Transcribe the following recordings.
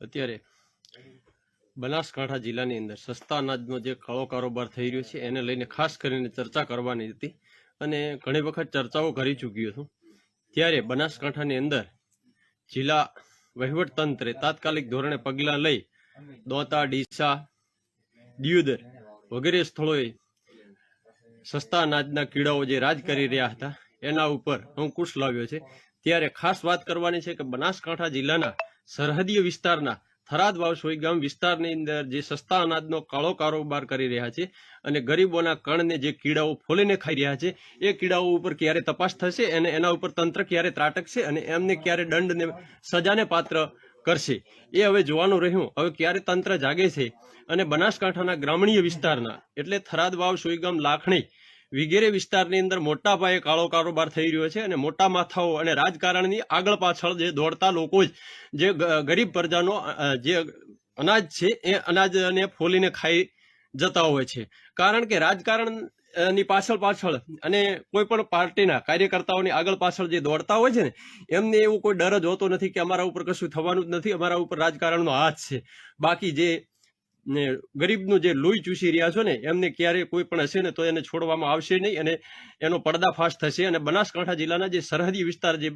અત્યારે બનાસકાંઠા જિલ્લાની અંદર સસ્તા અનાજનો જે કાળો કારોબાર થઈ રહ્યો છે, એને લઈને ખાસ કરીને ચર્ચા કરવાની હતી અને ઘણી વખત ચર્ચાઓ કરી ચૂક્યો છું. ત્યારે બનાસકાંઠાની અંદર જિલ્લા વહીવટતંત્રે તાત્કાલિક ધોરણે પગલાં લઈ દોતા, ડીસા, દિયોદર વગેરે સ્થળોએ સસ્તા અનાજના કીડાઓ જે રાજ કરી રહ્યા હતા, એના ઉપર અંકુશ લાવ્યો છે. ત્યારે ખાસ વાત કરવાની છે કે બનાસકાંઠા જિલ્લાના સરહદીય વિસ્તારના થરાદ વાવસોઈ ગામ વિસ્તારની અંદર જે સસ્તા અનાજનો કાળો કારોબાર કરી રહ્યા છે અને ગરીબોના કણને જે કીડાઓ ફોલીને ખાઈ રહ્યા છે, એ કીડાઓ ઉપર ક્યારે તપાસ થશે અને એના ઉપર તંત્ર ક્યારે ત્રાટકશે અને એમને ક્યારે દંડને સજાને પાત્ર કરશે, એ હવે જોવાનું રહ્યું. હવે ક્યારે તંત્ર જાગે છે? અને બનાસકાંઠાના ગ્રામણીય વિસ્તારના, એટલે થરાદ વાવ સોઈગામ લાખણી વિગેરે વિસ્તારની અંદર મોટા પાયે કાળો કારોબાર થઈ રહ્યો છે અને મોટા માથાઓ અને રાજકારણની આગળ પાછળ જે દોડતા લોકો જ, જે ગરીબ પ્રજાનો જે અનાજ છે એ અનાજને ફોલીને ખાઈ જતા હોય છે. કારણ કે રાજકારણની પાછળ પાછળ અને કોઈ પણ પાર્ટીના કાર્યકર્તાઓની આગળ પાછળ જે દોડતા હોય છે ને, એમને એવું કોઈ ડર જ હોતો નથી કે અમારા ઉપર કશું થવાનું જ નથી, અમારા ઉપર રાજકારણનો હાથ છે. બાકી જે ને ગરીબનું જે લોહી ચૂસી રહ્યા છો ને, એમને ક્યારે કોઈ પણ હશે ને તો એને છોડવામાં આવશે નહીં અને એનો પર્દાફાશ થશે અને બનાસકાંઠા જિલ્લાના જે સરહદી વિસ્તાર જે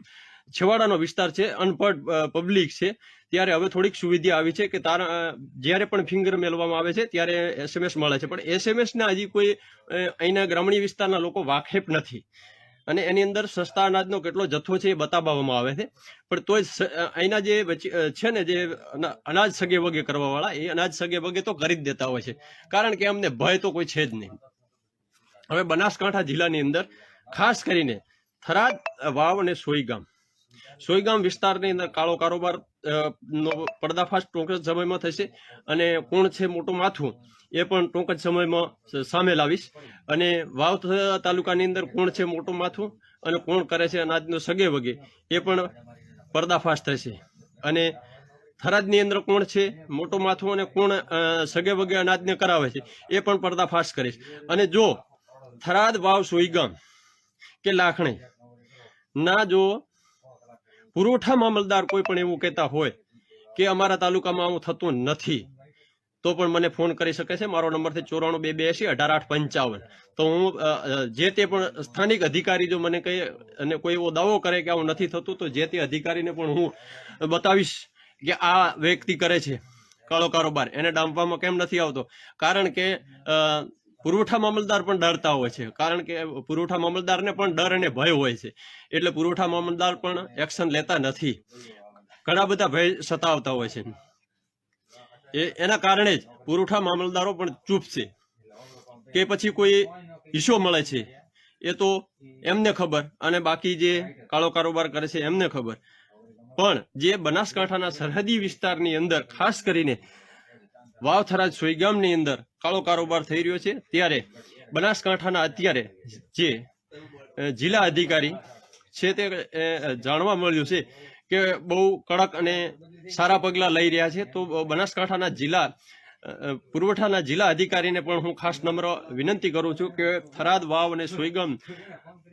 છેવાડાનો વિસ્તાર છે, અનપઢ પબ્લિક છે, ત્યારે હવે થોડીક સુવિધા આવી છે કે તારા જ્યારે પણ ફિંગર મેળવવામાં આવે છે, ત્યારે એસએમએસ મળે છે. પણ એસએમએસના હજી કોઈ અહીંના ગ્રામીણ વિસ્તારના લોકો વાકેફ નથી. અને એની અંદર સસ્તા અનાજનો કેટલો જથ્થો છે એ બતાવવામાં આવે છે. પણ તોય અહીંના જે છે ને જે અનાજ સગે વગે કરવા વાળા એ અનાજ સગે વગે તો કરી જ દેતા હોય છે. કારણ કે અમને ભય તો કોઈ છે જ નહીં. હવે બનાસકાંઠા જિલ્લાની અંદર ખાસ કરીને થરાદ વાવ અને સોઈગામ. સોઈગામ વિસ્તારની અંદર કાળો કારોબાર નો પર્દાફાશ ટૂંક જ સમયમાં થશે અને કોણ છે મોટું માથું એ પણ ટૂંક જ સમયમાં સામે લાવીશ. અને વાવ તાલુકાની અંદર કોણ છે મોટું માથું અને કોણ કરે છે અનાજનો સગે વગે એ પણ પર્દાફાશ થશે. અને થરાદની અંદર કોણ છે મોટું માથું અને કોણ સગે વગે અનાજને કરાવે છે એ પણ પર્દાફાશ કરીશ. અને જો થરાદ વાવ સોઈગામ કે લાખણી, ના જો પુરવઠા મામલદાર કોઈ પણ એવું કહેતા હોય કે અમારા તાલુકામાં આવું થતું નથી, તો પણ મને ફોન કરી શકે છે. મારો નંબર છે ચોરાણું બે બે એસી અઢાર આઠ પંચાવન. તો હું જે તે પણ સ્થાનિક અધિકારી જો મને કહે અને કોઈ એવો દાવો કરે કે આવું નથી થતું, તો જે તે અધિકારીને પણ હું બતાવીશ કે આ વ્યક્તિ કરે છે કાળો કારોબાર. એને ડામવામાં કેમ નથી આવતો? કારણ કે પુરવઠા મામલદાર પણ ડરતા હોય છે. કારણ કે પુરવઠા મામલદારને પણ ડર અને ભય હોય છે. એટલે પુરવઠા મામલદાર પણ એક્શન લેતા નથી. ઘણા બધા ભય સતાવતા હોય છે. એ, એના કારણે જ પુરવઠા મામલદારો પણ ચૂપ છે. કે પછી કોઈ હિસ્સો મળે છે. એ તો એમને ખબર અને બાકી જે કાળો કારોબાર કરે છે એમને ખબર. પણ જે બનાસકાંઠાના સરહદી વિસ્તારની અંદર, ખાસ કરીને વાવથરાજ સોયગામની અંદર કાળો કારોબાર થઈ રહ્યો છે. ત્યારે બનાસકાંઠાના અત્યારે જે જિલ્લા અધિકારી છે તે જાણવા મળ્યું છે કે બહુ કડક અને સારા પગલાં લઈ રહ્યા છે. તો બનાસકાંઠાના જિલ્લા પુરવઠાના જિલ્લા અધિકારીને પણ હું ખાસ નમ્ર વિનંતી કરું છું કે થરાદ વાવ અને સોયગમ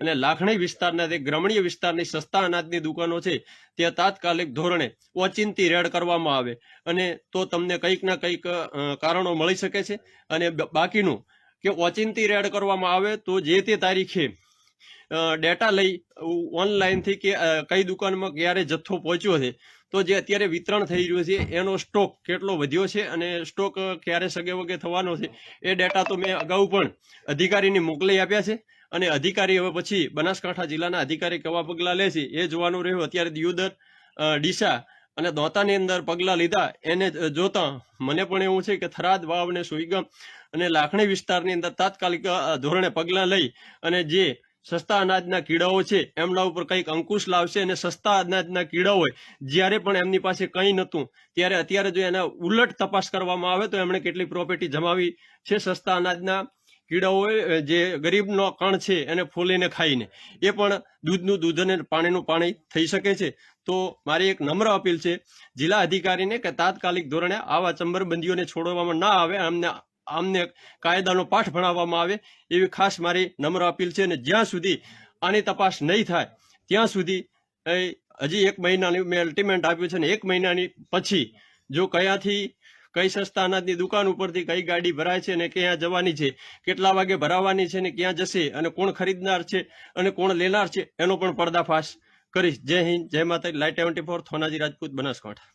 અને લાખણી વિસ્તારના જે ગ્રામણીય વિસ્તારની સસ્તા અનાજની દુકાનો છે, ત્યાં તાત્કાલિક ધોરણે ઓચિંતી રેડ કરવામાં આવે અને તો તમને કંઈક ના કંઈક કારણો મળી શકે છે અને બાકીનું કે ઓચિંતી રેડ કરવામાં આવે તો જે તે તારીખે ડેટા લઈ ઓનલાઈનથી કે કઈ દુકાનમાં ક્યારે જથ્થો પહોંચ્યો છે તો જે અત્યારે વિતરણ થઈ રહ્યું છે, એનો સ્ટોક કેટલો વધ્યો છે અને સ્ટોક ક્યારે સગે વગે થવાનો છે, એ ડેટા તો મેં અગાઉ પણ અધિકારીને મોકલી આપ્યા છે અને અધિકારી હવે પછી બનાસકાંઠા જિલ્લાના અધિકારી કેવા પગલાં લે છે, એ જોવાનું રહ્યું. અત્યારે દિયોદર ડીસા અને દોતાની અંદર પગલાં લીધા. એને જોતા મને પણ એવું છે કે થરાદ, વાવ અને સુઈગામ અને લાખણી વિસ્તારની અંદર તાત્કાલિક ધોરણે પગલાં લઈ અને જે સસ્તા અનાજના કીડાઓ છે, એમના ઉપર કંઈક અંકુશ લાવશે અને સસ્તા અનાજના કીડાઓ જ્યારે પણ એમની પાસે કંઈ નહોતું, ત્યારે અત્યારે જો એના ઉલટ તપાસ કરવામાં આવે તો એમણે કેટલી પ્રોપર્ટી જમાવી છે સસ્તા અનાજના કીડાઓએ જે ગરીબનો કણ છે એને ફોલીને ખાઈને. એ પણ દૂધનું, દૂધ અને પાણીનું પાણી થઈ શકે છે. તો મારી એક નમ્ર અપીલ છે, જિલ્લા અધિકારીને કે તાત્કાલિક ધોરણે આવા ચંબરબંધીઓને છોડવામાં ના આવે અમને આમને કાયદાનો પાઠ ભણાવવામાં આવે એવી ખાસ મારી નમ્ર અપીલ છે અને જ્યાં સુધી આની તપાસ નહીં થાય, ત્યાં સુધી હજી એક મહિનાની મેં અલ્ટિમેન્ટ આપ્યું છે ને એક મહિનાની પછી જો કયાથી કઈ સસ્તા અનાજની દુકાન ઉપરથી કઈ ગાડી ભરાય છે અને ક્યાં જવાની છે, કેટલા વાગે ભરાવાની છે ને ક્યાં જશે અને કોણ ખરીદનાર છે અને કોણ લેનાર છે, એનો પણ પર્દાફાશ કરીશ. જય હિન્દ, જય માતા light twenty four થોનાજી Rajput, Banaskantha.